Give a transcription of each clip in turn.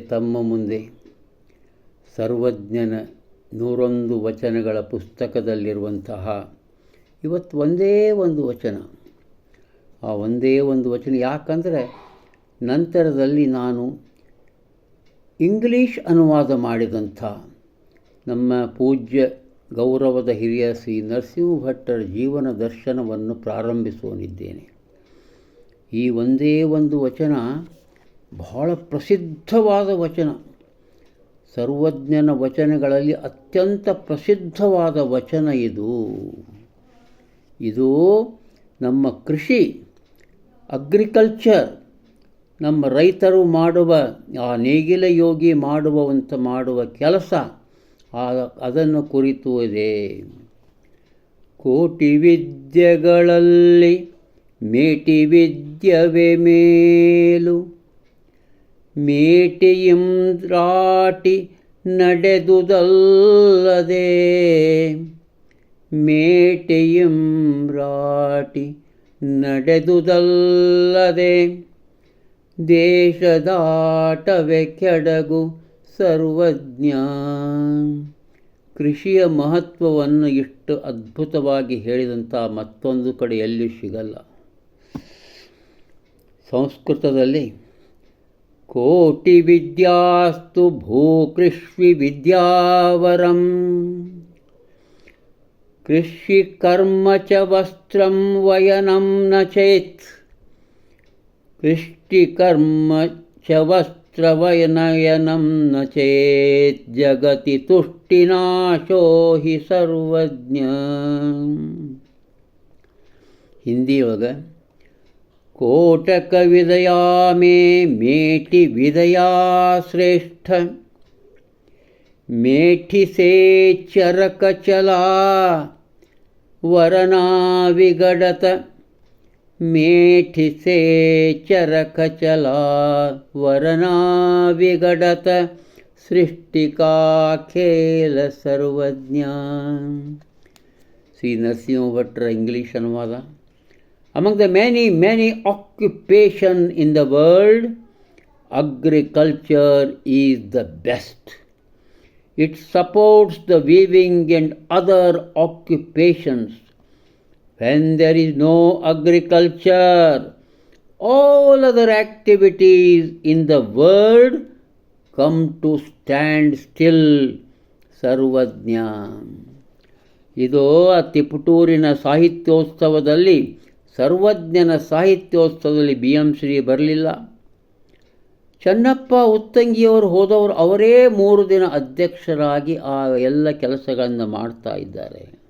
ತಮ್ಮ ಮುಂದೆ. ಸರ್ವಜ್ಞನ ನೂರೊಂದು ವಚನಗಳ ಪುಸ್ತಕದಲ್ಲಿರುವಂತಹ ಇವತ್ತು ಒಂದೇ ಒಂದು ವಚನ. ಆ ಒಂದೇ ಒಂದು ವಚನ ಯಾಕಂದರೆ ನಂತರದಲ್ಲಿ ನಾನು ಇಂಗ್ಲೀಷ್ ಅನುವಾದ ಮಾಡಿದಂಥ ನಮ್ಮ ಪೂಜ್ಯ ಗೌರವದ ಹಿರಿಯ ಶ್ರೀ ನರಸಿಂಹ ಭಟ್ಟರ ಜೀವನ ದರ್ಶನವನ್ನು ಪ್ರಾರಂಭಿಸುವನಿದ್ದೇನೆ. ಈ ಒಂದೇ ಒಂದು ವಚನ ಬಹಳ ಪ್ರಸಿದ್ಧವಾದ ವಚನ. ಸರ್ವಜ್ಞನ ವಚನಗಳಲ್ಲಿ ಅತ್ಯಂತ ಪ್ರಸಿದ್ಧವಾದ ವಚನ ಇದು. ಇದು ನಮ್ಮ ಕೃಷಿ, ಅಗ್ರಿಕಲ್ಚರ್, ನಮ್ಮ ರೈತರು ಮಾಡುವ, ಆ ನೇಗಿಲ ಯೋಗಿ ಮಾಡುವಂಥ ಮಾಡುವ ಕೆಲಸ ಅದನ್ನು ಕುರಿತು ಇದೆ. ಕೋಟಿ ವಿದ್ಯೆಗಳಲ್ಲಿ ಮೇಟಿ ವಿದ್ಯವೇ ಮೇಲು. ಮೇಟಿಯಿಂದ್ರಾಟಿ ನಡೆದುದಲ್ಲದೆ ಮೇಟಿಯಿಂರಾಟಿ ನಡೆದುದಲ್ಲದೆ ದೇಶದಾಟವೆ ಕೆಡಗು ಸರ್ವಜ್ಞ. ಕೃಷಿಯ ಮಹತ್ವವನ್ನು ಇಷ್ಟು ಅದ್ಭುತವಾಗಿ ಹೇಳಿದಂಥ ಮತ್ತೊಂದು ಕಡೆಯಲ್ಲಿ ಸಿಗಲ್ಲ. ಸಂಸ್ಕೃತದಲ್ಲಿ कोटिविद्यास्तु भूकृष्विविद्यावरम्। कृषिकर्म च वस्त्रं वयनं न चेत् कृष्टिकर्म च वस्त्रवयनयनं न चेत् जगति तुष्टिनाशो हि सर्वज्ञ। सर्वज्ञीयोग कोटकविदया मे मेटि विदया श्रेष्ठ मेठि से चरक चला वरना विगड़त मेठि से चरक चला वरना विगड़त सृष्टि का खेल सर्वज्ञ श्री नरसिंह भट्ट, इंग्लिश अनुवादा। Among the many, many occupation in the world, agriculture is the best. It supports the weaving and other occupations. When there is no agriculture, all other activities in the world come to stand still. Sarvajna ಇದು ಆ ತಿಪಟೂರಿನ ಸಾಹಿತ್ಯೋತ್ಸವದಲ್ಲಿ ಸರ್ವಜ್ಞನ ಸಾಹಿತ್ಯೋತ್ಸವದಲ್ಲಿ B M Shri ಬರಲಿಲ್ಲ. ಚನ್ನಪ್ಪ ಉತ್ತಂಗಿಯವರು ಹೋದವರು ಅವರೇ ಮೂರು ದಿನ ಅಧ್ಯಕ್ಷರಾಗಿ ಆ ಎಲ್ಲ ಕೆಲಸಗಳನ್ನು ಮಾಡ್ತಾ ಇದ್ದಾರೆ.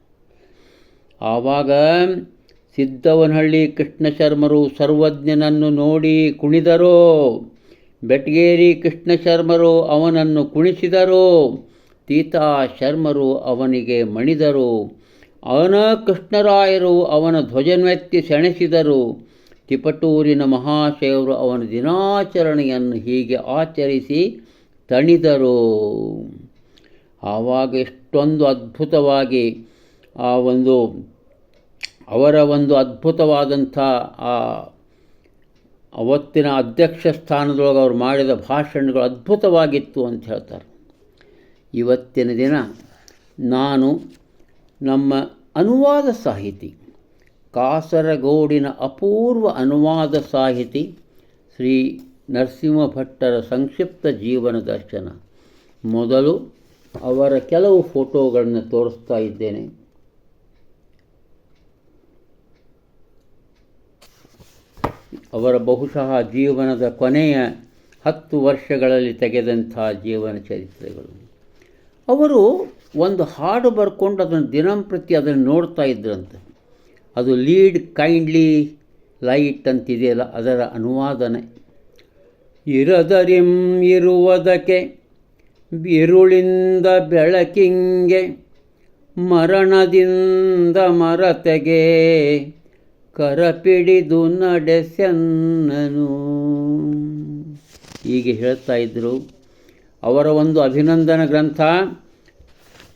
ಆವಾಗ ಸಿದ್ದವನಹಳ್ಳಿ ಕೃಷ್ಣ ಶರ್ಮರು ಸರ್ವಜ್ಞನನ್ನು ನೋಡಿ ಕುಣಿದರು. ಬೆಟ್ಗೇರಿ ಕೃಷ್ಣ ಶರ್ಮರು ಅವನನ್ನು ಕುಣಿಸಿದರು. ತೀತಾ ಶರ್ಮರು ಅವನಿಗೆ ಮಣಿದರು. ಅವನ ಕೃಷ್ಣರಾಯರು ಅವನ ಧ್ವಜನ್ವೆತ್ತಿ ಸೆಣಸಿದರು. ತಿಪಟೂರಿನ ಮಹಾಶಯವರು ಅವನ ದಿನಾಚರಣೆಯನ್ನು ಹೀಗೆ ಆಚರಿಸಿ ತಣಿದರು. ಆವಾಗ ಎಷ್ಟೊಂದು ಅದ್ಭುತವಾಗಿ ಆ ಒಂದು, ಅವರ ಒಂದು ಅದ್ಭುತವಾದಂಥ ಆ ಅವತ್ತಿನ ಅಧ್ಯಕ್ಷ ಸ್ಥಾನದೊಳಗೆ ಅವರು ಮಾಡಿದ ಭಾಷಣಗಳು ಅದ್ಭುತವಾಗಿತ್ತು ಅಂತ ಹೇಳ್ತಾರೆ. ಇವತ್ತಿನ ದಿನ ನಾನು ನಮ್ಮ ಅನುವಾದ ಸಾಹಿತಿ, ಕಾಸರಗೋಡಿನ ಅಪೂರ್ವ ಅನುವಾದ ಸಾಹಿತಿ ಶ್ರೀ ನರಸಿಂಹ ಭಟ್ಟರ ಸಂಕ್ಷಿಪ್ತ ಜೀವನ ದರ್ಶನ. ಮೊದಲು ಅವರ ಕೆಲವು ಫೋಟೋಗಳನ್ನು ತೋರಿಸ್ತಾ ಇದ್ದೇನೆ. ಅವರ ಬಹುಶಃ ಜೀವನದ ಕೊನೆಯ ಹತ್ತು ವರ್ಷಗಳಲ್ಲಿ ತೆಗೆದಂಥ ಜೀವನ ಚರಿತ್ರೆಗಳು. ಅವರು ಒಂದು ಹಾಡು ಬರ್ಕೊಂಡು ಅದನ್ನು ದಿನಂಪ್ರತಿ ಅದನ್ನು ನೋಡ್ತಾ ಇದ್ರಂತೆ. ಅದು ಲೀಡ್ ಕೈಂಡ್ಲಿ ಲೈಟ್ ಅಂತಿದೆಯಲ್ಲ, ಅದರ ಅನುವಾದನೆ. ಇರದರಿಂ ಇರುವುದಕ್ಕೆ, ಬಿರುಳಿಂದ ಬೆಳಕಿಂಗೆ, ಮರಣದಿಂದ ಮರತೆಗೆ, ಕರಪಿಡಿದು ನಡೆಸೆನ್ನನು. ಹೀಗೆ ಹೇಳ್ತಾ ಇದ್ದರು ಅವರ ಒಂದು ಅಭಿನಂದನ ಗ್ರಂಥ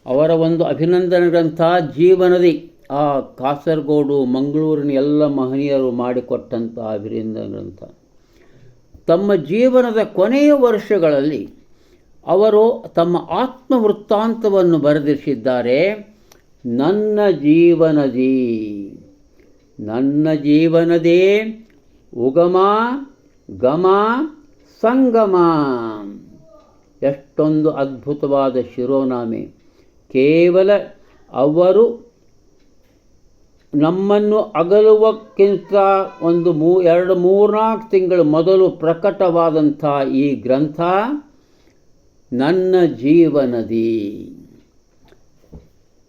ಅವರ ಒಂದು ಅಭಿನಂದನ ಗ್ರಂಥ, ಜೀವನದಿ. ಆ ಕಾಸರಗೋಡು, ಮಂಗಳೂರಿನ ಎಲ್ಲ ಮಹನೀಯರು ಮಾಡಿಕೊಟ್ಟಂಥ ಅಭಿನಂದನ ಗ್ರಂಥ. ತಮ್ಮ ಜೀವನದ ಕೊನೆಯ ವರ್ಷಗಳಲ್ಲಿ ಅವರು ತಮ್ಮ ಆತ್ಮವೃತ್ತಾಂತವನ್ನು ಬರೆದಿರಿಸಿದ್ದಾರೆ, ನನ್ನ ಜೀವನದಿ. ನನ್ನ ಜೀವನದೇ ಉಗಮ, ಗಮ, ಸಂಗಮ. ಎಷ್ಟೊಂದು ಅದ್ಭುತವಾದ ಶಿರೋನಾಮೆ. ಕೇವಲ ಅವರು ನಮ್ಮನ್ನು ಅಗಲುವಕ್ಕಿಂತ ಒಂದು ಮೂ, ಎರಡು ಮೂರ್ನಾಲ್ಕು ತಿಂಗಳು ಮೊದಲು ಪ್ರಕಟವಾದಂಥ ಈ ಗ್ರಂಥ ನನ್ನ ಜೀವನದಿ.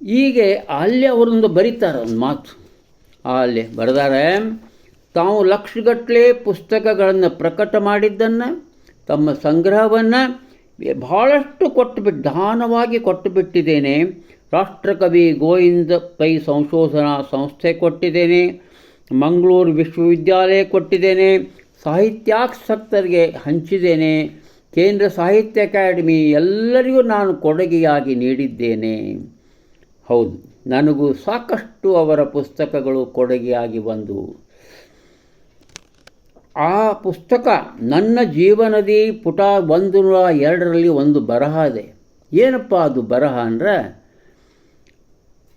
ಹೀಗೆ ಅಲ್ಲಿ ಅವರೊಂದು ಬರೀತಾರೆ ಒಂದು ಮಾತು. ಅಲ್ಲಿ ಬರೆದಾರೆ, ತಾವು ಲಕ್ಷಗಟ್ಟಲೆ ಪುಸ್ತಕಗಳನ್ನು ಪ್ರಕಟ ಮಾಡಿದ್ದನ್ನು, ತಮ್ಮ ಸಂಗ್ರಹವನ್ನು ಬಹಳಷ್ಟು ಕೊಟ್ಟುಬಿಟ್ಟು ದಾನವಾಗಿ ಕೊಟ್ಟು ಬಿಟ್ಟಿದ್ದೇನೆ. ರಾಷ್ಟ್ರಕವಿ ಗೋವಿಂದ ಪೈ ಸಂಶೋಧನಾ ಸಂಸ್ಥೆ ಕೊಟ್ಟಿದ್ದೇನೆ. ಮಂಗಳೂರು ವಿಶ್ವವಿದ್ಯಾಲಯ ಕೊಟ್ಟಿದ್ದೇನೆ. ಸಾಹಿತ್ಯಾಸಕ್ತರಿಗೆ ಹಂಚಿದ್ದೇನೆ. ಕೇಂದ್ರ ಸಾಹಿತ್ಯ ಅಕಾಡೆಮಿ ಎಲ್ಲರಿಗೂ ನಾನು ಕೊಡುಗೆಯಾಗಿ ನೀಡಿದ್ದೇನೆ. ಹೌದು, ನನಗೂ ಸಾಕಷ್ಟು ಅವರ ಪುಸ್ತಕಗಳು ಕೊಡುಗೆಯಾಗಿ ಬಂದವು. ಆ ಪುಸ್ತಕ ನನ್ನ ಜೀವನದಿ ಪುಟ ಒಂದು ನೂರ ಎರಡರಲ್ಲಿ ಒಂದು ಬರಹ ಇದೆ ಏನಪ್ಪ ಅದು ಬರಹ ಅಂದರೆ?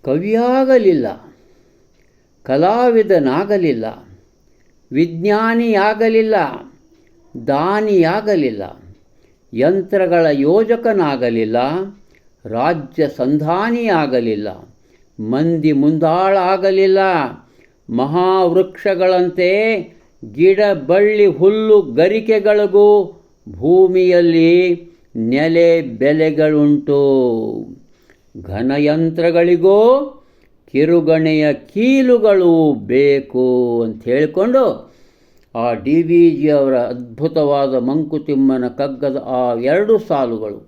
ಕವಿಯಾಗಲಿಲ್ಲ, ಕಲಾವಿದನಾಗಲಿಲ್ಲ, ವಿಜ್ಞಾನಿಯಾಗಲಿಲ್ಲ, ದಾನಿಯಾಗಲಿಲ್ಲ, ಯಂತ್ರಗಳ ಯೋಜಕನಾಗಲಿಲ್ಲ, ರಾಜ್ಯ ಸಂಧಾನಿಯಾಗಲಿಲ್ಲ, ಮಂದಿ ಮುಂದಾಳಾಗಲಿಲ್ಲ, ಮಹಾವೃಕ್ಷಗಳಂತೆ ಗಿಡ ಬಳ್ಳಿ ಹುಲ್ಲು ಗರಿಕೆಗಳಿಗೂ ಭೂಮಿಯಲ್ಲಿ ನೆಲೆ ಬೆಲೆಗಳುಂಟು. ಘನಯಂತ್ರಗಳಿಗೂ ಕಿರುಗಣೆಯ ಕೀಲುಗಳು ಬೇಕು ಅಂತ ಹೇಳಿಕೊಂಡು ಆ ಡಿ ವಿ ಜಿಯವರ ಅದ್ಭುತವಾದ ಮಂಕುತಿಮ್ಮನ ಕಗ್ಗದ ಆ ಎರಡು ಸಾಲುಗಳು.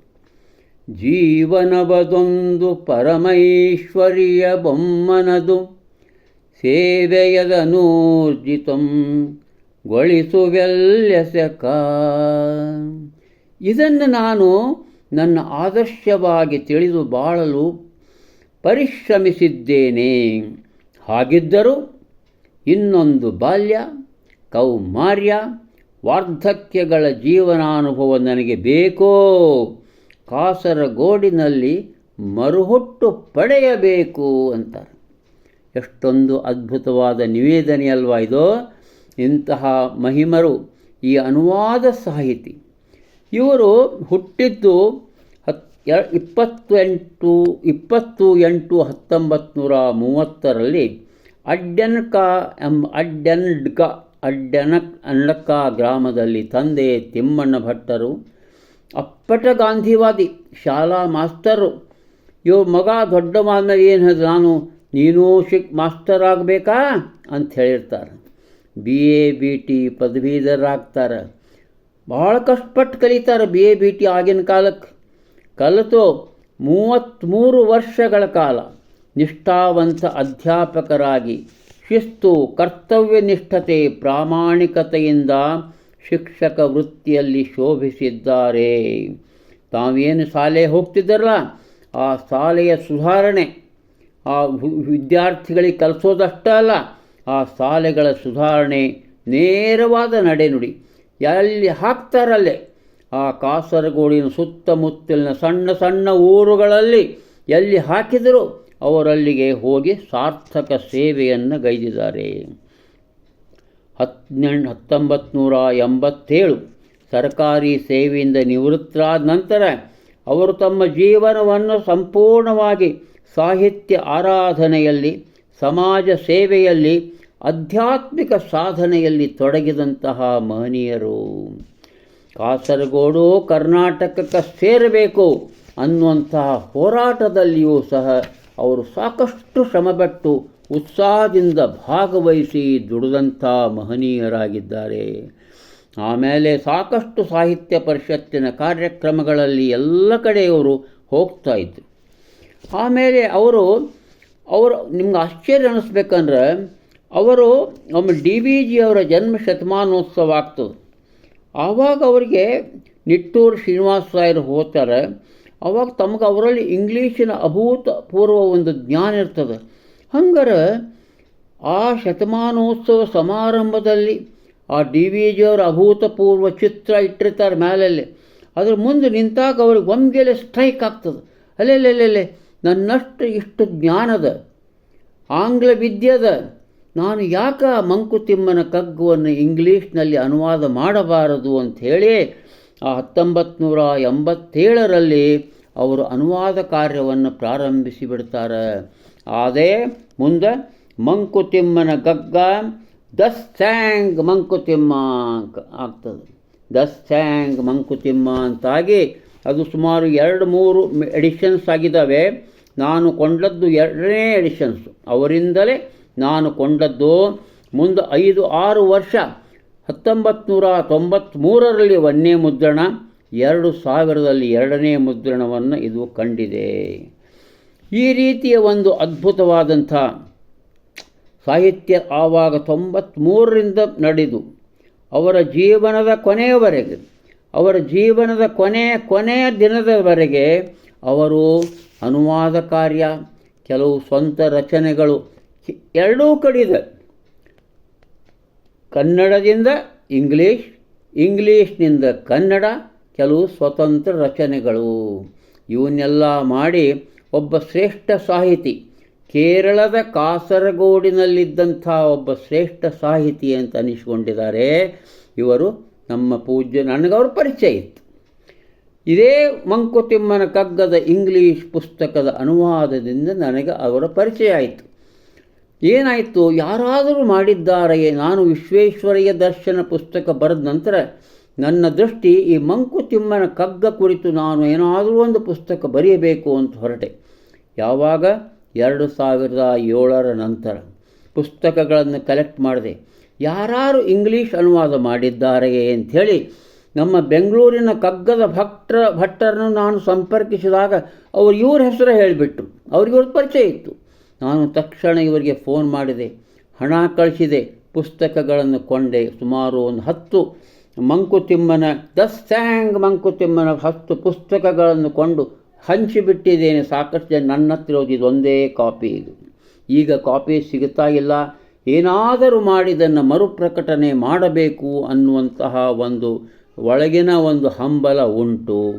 ಜೀವನವದೊಂದು ಪರಮೈಶ್ವರಿಯ ಬೊಮ್ಮನದು, ಸೇವೆಯದನೂರ್ಜಿತಂ ಗೊಳಿಸುವೆಲ್ಯಸಕ. ಇದನ್ನು ನಾನು ನನ್ನ ಆದರ್ಶವಾಗಿ ತಿಳಿದು ಬಾಳಲು ಪರಿಶ್ರಮಿಸಿದ್ದೇನೆ. ಹಾಗಿದ್ದರೂ ಇನ್ನೊಂದು ಬಾಲ್ಯ, ಕೌಮಾರ್ಯ, ವಾರ್ಧಕ್ಯಗಳ ಜೀವನಾನುಭವ ನನಗೆ ಬೇಕೋ? ಕಾಸರಗೋಡಿನಲ್ಲಿ ಮರುಹುಟ್ಟು ಪಡೆಯಬೇಕು ಅಂತಾರೆ. ಎಷ್ಟೊಂದು ಅದ್ಭುತವಾದ ನಿವೇದನೆಯಲ್ವಾ ಇದು? ಇಂತಹ ಮಹಿಮರು ಈ ಅನುವಾದ ಸಾಹಿತಿ. ಇವರು ಹುಟ್ಟಿದ್ದು ಹತ್ ಇಪ್ಪತ್ತು ಎಂಟು ಇಪ್ಪತ್ತು ಎಂಟು ಹತ್ತೊಂಬತ್ತು ನೂರ ಮೂವತ್ತರಲ್ಲಿ ಅಡ್ಡನ್ಕ ಎಂಬ ಅಡ್ಡನ್ಡ್ಕ ಅಡ್ಡನ ಅಣ್ಣಕ್ಕ ಗ್ರಾಮದಲ್ಲಿ ತಂದೆ ತಿಮ್ಮಣ್ಣ ಭಟ್ಟರು, ಅಪ್ಪಟ ಗಾಂಧಿವಾದಿ ಶಾಲಾ ಮಾಸ್ತರು. ಇವ್ರ ಮಗ ದೊಡ್ಡ ಮಾದ್ಮೇಲೆ ಏನು ಹೇಳಿದ್ರು, ನಾನು, ನೀನು ಶಿಕ್ ಮಾಸ್ತರ್ ಆಗಬೇಕಾ ಅಂತ ಹೇಳಿರ್ತಾರೆ. ಬಿ ಎ ಬಿ ಟಿ ಪದವೀಧರಾಗ್ತಾರೆ. ಭಾಳ ಕಷ್ಟಪಟ್ಟು ಕಲಿತಾರೆ ಬಿ ಎ ಬಿ ಟಿ ಆಗಿನ ಕಾಲಕ್ಕೆ ಕಲಿತು ಮೂವತ್ತ್ಮೂರು ವರ್ಷಗಳ ಕಾಲ ನಿಷ್ಠಾವಂತ ಅಧ್ಯಾಪಕರಾಗಿ ಶಿಸ್ತು ಕರ್ತವ್ಯನಿಷ್ಠತೆ ಪ್ರಾಮಾಣಿಕತೆಯಿಂದ ಶಿಕ್ಷಕ ವೃತ್ತಿಯಲ್ಲಿ ಶೋಭಿಸಿದ್ದಾರೆ. ತಾವೇನು ಶಾಲೆ ಹೋಗ್ತಿದ್ದಾರಲ್ಲ? ಆ ಶಾಲೆಯ ಸುಧಾರಣೆ, ಆ ವಿದ್ಯಾರ್ಥಿಗಳಿಗೆ ಕಲಿಸೋದಷ್ಟೇ ಅಲ್ಲ ಆ ಸಾಲೆಗಳ ಸುಧಾರಣೆ ನೇರವಾದ ನಡೆನುಡಿ ಎಲ್ಲಿ ಹಾಕ್ತಾರಲ್ಲೇ? ಆ ಕಾಸರಗೋಡಿನ ಸುತ್ತಮುತ್ತಲಿನ ಸಣ್ಣ ಸಣ್ಣ ಊರುಗಳಲ್ಲಿ ಎಲ್ಲಿ ಹಾಕಿದರೂ ಅವರಲ್ಲಿಗೆ ಹೋಗಿ ಸಾರ್ಥಕ ಸೇವೆಯನ್ನು ಗೈದಿದ್ದಾರೆ. ಹದಿನೆಂಟು ಹತ್ತೊಂಬತ್ತು ನೂರ ಎಂಬತ್ತೇಳು ಸರ್ಕಾರಿ ಸೇವೆಯಿಂದ ನಿವೃತ್ತರಾದ ನಂತರ ಅವರು ತಮ್ಮ ಜೀವನವನ್ನು ಸಂಪೂರ್ಣವಾಗಿ ಸಾಹಿತ್ಯ ಆರಾಧನೆಯಲ್ಲಿ ಸಮಾಜ ಸೇವೆಯಲ್ಲಿ, ಆಧ್ಯಾತ್ಮಿಕ ಸಾಧನೆಯಲ್ಲಿ ತೊಡಗಿದಂತಹ ಮಹನೀಯರು. ಕಾಸರಗೋಡು ಕರ್ನಾಟಕಕ್ಕೆ ಸೇರಬೇಕು ಅನ್ನುವಂತಹ ಹೋರಾಟದಲ್ಲಿಯೂ ಸಹ ಅವರು ಸಾಕಷ್ಟು ಶ್ರಮಪಟ್ಟು ಉತ್ಸಾಹದಿಂದ ಭಾಗವಹಿಸಿ ದುಡಿದಂಥ ಮಹನೀಯರಾಗಿದ್ದಾರೆ. ಆಮೇಲೆ ಸಾಕಷ್ಟು ಸಾಹಿತ್ಯ ಪರಿಷತ್ತಿನ ಕಾರ್ಯಕ್ರಮಗಳಲ್ಲಿ ಎಲ್ಲ ಕಡೆಯವರು ಹೋಗ್ತಾ ಇದ್ದರು. ಆಮೇಲೆ ಅವರು ಅವರು ನಿಮ್ಗೆ ಆಶ್ಚರ್ಯ ಅನ್ನಿಸ್ಬೇಕಂದ್ರೆ ಅವರು ನಮ್ಮ ಡಿ ವಿ ಜಿ ಅವರ ಜನ್ಮ ಶತಮಾನೋತ್ಸವ ಆಗ್ತದೆ. ಆವಾಗ ಅವರಿಗೆ ನಿಟ್ಟೂರು ಶ್ರೀನಿವಾಸ ರಾಯರು ಹೋಗ್ತಾರೆ. ಅವಾಗ ತಮಗೆ ಅವರಲ್ಲಿ ಇಂಗ್ಲೀಷಿನ ಅಭೂತಪೂರ್ವ ಒಂದು ಜ್ಞಾನ ಇರ್ತದೆ. ಹಂಗಾರೆ ಆ ಶತಮಾನೋತ್ಸವ ಸಮಾರಂಭದಲ್ಲಿ ಆ ಡಿ ವಿ ಜಿಯವರ ಅಭೂತಪೂರ್ವ ಚಿತ್ರ ಇಟ್ಟಿರ್ತಾರೆ ಮೇಲೆ ಅದ್ರ ಮುಂದೆ ನಿಂತಾಗ ಅವ್ರಿಗೆ ಒಮ್ಗೆಲೆ ಸ್ಟ್ರೈಕ್ ಆಗ್ತದೆ. ಅಲ್ಲೆಲ್ಲೆಲ್ಲೆಲ್ಲೆ ನನ್ನಷ್ಟು ಇಷ್ಟು ಜ್ಞಾನದ ಆಂಗ್ಲ ವಿದ್ಯೆದ ನಾನು ಯಾಕ ಮಂಕುತಿಮ್ಮನ ಕಗ್ಗವನ್ನು ಇಂಗ್ಲೀಷ್ನಲ್ಲಿ ಅನುವಾದ ಮಾಡಬಾರದು ಅಂಥೇಳಿ ಆ ಹತ್ತೊಂಬತ್ತು ನೂರ ಎಂಬತ್ತೇಳರಲ್ಲಿ ಅವರು ಅನುವಾದ ಕಾರ್ಯವನ್ನು ಪ್ರಾರಂಭಿಸಿ ಬಿಡ್ತಾರೆ. ಅದೇ ಮುಂದೆ ಮಂಕುತಿಮ್ಮನ ಗಗ್ಗ ದಸ್ ಸ್ಯಾಂಗ್ ಮಂಕುತಿಮ್ಮ ಆಗ್ತದೆ. ದಸ್ ಸ್ಯಾಂಗ್ ಮಂಕುತಿಮ್ಮ ಅಂತಾಗಿ ಅದು ಸುಮಾರು ಎರಡು ಮೂರು ಎಡಿಷನ್ಸ್ ಆಗಿದ್ದಾವೆ. ನಾನು ಕೊಂಡದ್ದು ಎರಡನೇ ಎಡಿಷನ್ಸು. ಅವರಿಂದಲೇ ನಾನು ಕೊಂಡದ್ದು ಮುಂದೆ ಐದು, ಆರು ವರ್ಷ ಹತ್ತೊಂಬತ್ತು ನೂರ ತೊಂಬತ್ತ್ಮೂರರಲ್ಲಿ ಒಂದನೇ ಮುದ್ರಣ, ಎರಡು ಸಾವಿರದಲ್ಲಿ ಎರಡನೇ ಮುದ್ರಣವನ್ನು ಇದು ಕಂಡಿದೆ. ಈ ರೀತಿಯ ಒಂದು ಅದ್ಭುತವಾದಂಥ ಸಾಹಿತ್ಯ ಆವಾಗ ತೊಂಬತ್ತ್ಮೂರರಿಂದ ನಡೆದು, ಅವರ ಜೀವನದ ಕೊನೆಯವರೆಗೆ, ಅವರ ಜೀವನದ ಕೊನೆ, ಕೊನೆಯ ದಿನದವರೆಗೆ ಅವರು ಅನುವಾದ ಕಾರ್ಯ ಕೆಲವು ಸ್ವಂತ ರಚನೆಗಳು ಎರಡೂ ಕಡಿದೆ. ಕನ್ನಡದಿಂದ ಇಂಗ್ಲೀಷ್, ಇಂಗ್ಲೀಷ್ನಿಂದ ಕನ್ನಡ, ಕೆಲವು ಸ್ವತಂತ್ರ ರಚನೆಗಳು. ಇವನ್ನೆಲ್ಲ ಮಾಡಿ ಒಬ್ಬ ಶ್ರೇಷ್ಠ ಸಾಹಿತಿ, ಕೇರಳದ ಕಾಸರಗೋಡಿನಲ್ಲಿದ್ದಂಥ ಒಬ್ಬ ಶ್ರೇಷ್ಠ ಸಾಹಿತಿ ಅಂತ ಅನಿಸಿಕೊಂಡಿದ್ದಾರೆ. ಇವರು ನಮ್ಮ ಪೂಜ್ಯ, ನನಗವ್ರ ಪರಿಚಯ ಇತ್ತು. ಇದೇ ಮಂಕುತಿಮ್ಮನ ಕಗ್ಗದ ಇಂಗ್ಲೀಷ್ ಪುಸ್ತಕದ ಅನುವಾದದಿಂದ ನನಗೆ ಅವರ ಪರಿಚಯ ಆಯಿತು. ಏನಾಯಿತು? ಯಾರಾದರೂ ಮಾಡಿದ್ದಾರೆಯೇ? ನಾನು ವಿಶ್ವೇಶ್ವರಯ್ಯ ದರ್ಶನ ಪುಸ್ತಕ ಬರೆದ ನಂತರ ನನ್ನ ದೃಷ್ಟಿ ಈ ಮಂಕುತಿಮ್ಮನ ಕಗ್ಗ ಕುರಿತು ನಾನು ಏನಾದರೂ ಒಂದು ಪುಸ್ತಕ ಬರೆಯಬೇಕು ಅಂತ ಹೊರಟೆ. ಯಾವಾಗ? ಎರಡು ಸಾವಿರದ ಏಳರ ನಂತರ. ಪುಸ್ತಕಗಳನ್ನು ಕಲೆಕ್ಟ್ ಮಾಡಿದೆ. ಯಾರು ಇಂಗ್ಲೀಷ್ ಅನುವಾದ ಮಾಡಿದ್ದಾರೆಯೇ ಅಂಥೇಳಿ ನಮ್ಮ ಬೆಂಗಳೂರಿನ ಕಗ್ಗದ ಭಕ್ತರ ಭಟ್ಟರನ್ನು ನಾನು ಸಂಪರ್ಕಿಸಿದಾಗ ಅವರು ಇವ್ರ ಹೆಸರು ಹೇಳಿಬಿಟ್ರು ಅವ್ರಿಗೆ ಇವ್ರ ಪರಿಚಯ ಇತ್ತು. ನಾನು ತಕ್ಷಣ ಇವರಿಗೆ ಫೋನ್ ಮಾಡಿದೆ, ಹಣ ಕಳಿಸಿದೆ, ಪುಸ್ತಕಗಳನ್ನು ಕೊಂಡೆ, ಸುಮಾರು ಒಂದು ಹತ್ತು ಮಂಕುತಿಮ್ಮನ, ದ ಸ್ಯಾಂಗ್ ಮಂಕುತಿಮ್ಮನ ಹತ್ತು ಪುಸ್ತಕಗಳನ್ನು ಕೊಂಡು ಹಂಚಿಬಿಟ್ಟಿದ್ದೇನೆ ಸಾಕಷ್ಟು ಜನ ನನ್ನ ಹತ್ರ ಇರೋದು ಇದೊಂದೇ ಕಾಪಿ ಇದು. ಈಗ ಕಾಪಿ ಸಿಗುತ್ತಾ ಇಲ್ಲ? ಏನಾದರೂ ಮಾಡಿದನ್ನು ಮರುಪ್ರಕಟಣೆ ಮಾಡಬೇಕು ಅನ್ನುವಂತಹ ಒಂದು ಒಳಗಿನ ಒಂದು ಹಂಬಲ ಉಂಟು.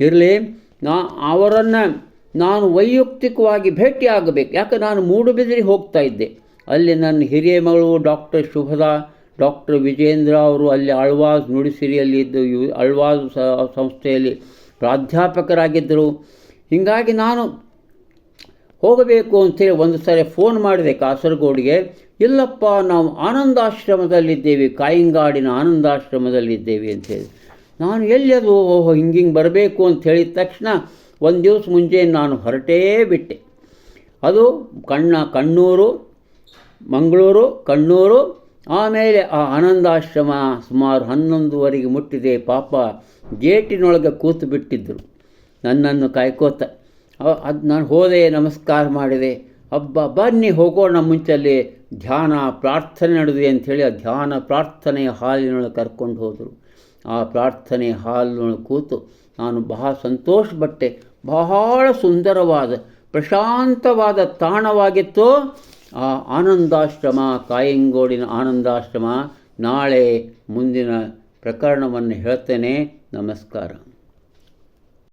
ಇರಲಿ, ನಾ ಅವರನ್ನು ನಾನು ವೈಯಕ್ತಿಕವಾಗಿ ಭೇಟಿಯಾಗಬೇಕು. ಯಾಕೆ ನಾನು ಮೂಡುಬಿದಿರಿ ಹೋಗ್ತಾ ಇದ್ದೆ. ಅಲ್ಲಿ ನನ್ನ ಹಿರಿಯ ಮಗಳು ಡಾಕ್ಟರ್ ಶುಭದಾ, ಡಾಕ್ಟರ್ ವಿಜೇಂದ್ರ ಅವರು ಅಲ್ಲಿ ಅಳ್ವಾಜ್ ನುಡಿಸಿರಿಯಲ್ಲಿ ಇದ್ದು, ಯು, ಅಳ್ವಾಜ್ ಸಂಸ್ಥೆಯಲ್ಲಿ ಪ್ರಾಧ್ಯಾಪಕರಾಗಿದ್ದರು. ಹೀಗಾಗಿ ನಾನು ಹೋಗಬೇಕು ಅಂತೇಳಿ ಒಂದು ಸಾರಿ ಫೋನ್ ಮಾಡಿದೆ ಕಾಸರಗೋಡಿಗೆ. ಇಲ್ಲಪ್ಪ ನಾವು ಆನಂದಾಶ್ರಮದಲ್ಲಿದ್ದೇವೆ, ಕಾಯಿಂಗಾಡಿನ ಆನಂದಾಶ್ರಮದಲ್ಲಿದ್ದೇವೆ ಅಂಥೇಳಿ ನಾನು ಎಲ್ಲಿ ಅದು ಓಹೋ ಹಿಂಗೆ ಹಿಂಗೆ ಬರಬೇಕು ಅಂತ ಹೇಳಿದ ತಕ್ಷಣ ಒಂದು ದಿವಸ ಮುಂಚೆ ನಾನು ಹೊರಟೇ ಬಿಟ್ಟೆ. ಅದು ಕಣ್ಣ, ಕಣ್ಣೂರು, ಮಂಗಳೂರು, ಕಣ್ಣೂರು, ಆಮೇಲೆ ಆ ಆನಂದಾಶ್ರಮ ಸುಮಾರು ಹನ್ನೊಂದುವರೆಗೆ ಮುಟ್ಟಿದೆ. ಪಾಪ ಗೇಟಿನೊಳಗೆ ಕೂತು ಬಿಟ್ಟಿದ್ದರು ನನ್ನನ್ನು ಕಾಯ್ಕೋತ ಅದು ನಾನು ಹೋದೆ, ನಮಸ್ಕಾರ ಮಾಡಿದೆ. ಹಬ್ಬ ಬನ್ನಿ ಹೋಗೋಣ ಮುಂಚಲ್ಲಿ ಧ್ಯಾನ ಪ್ರಾರ್ಥನೆ ನಡೆದಿದೆ ಅಂಥೇಳಿ ಆ ಧ್ಯಾನ ಪ್ರಾರ್ಥನೆಯ ಹಾಲಿನೊಳಗೆ ಕರ್ಕೊಂಡು ಹೋದರು. ಆ ಪ್ರಾರ್ಥನೆ ಹಾಲಿನೊಳಗೆ ಕೂತು ನಾನು ಬಹಳ ಸಂತೋಷಪಟ್ಟೆ ಬಹಳ ಸುಂದರವಾದ, ಪ್ರಶಾಂತವಾದ ತಾಣವಾಗಿತ್ತು. ಆ ಆನಂದಾಶ್ರಮ, ಕಾಯಂಗೋಡಿನ ಆನಂದಾಶ್ರಮ, ನಾಳೆ ಮುಂದಿನ ಪ್ರಕರಣವನ್ನು ಹೇಳ್ತೇನೆ. ನಮಸ್ಕಾರ.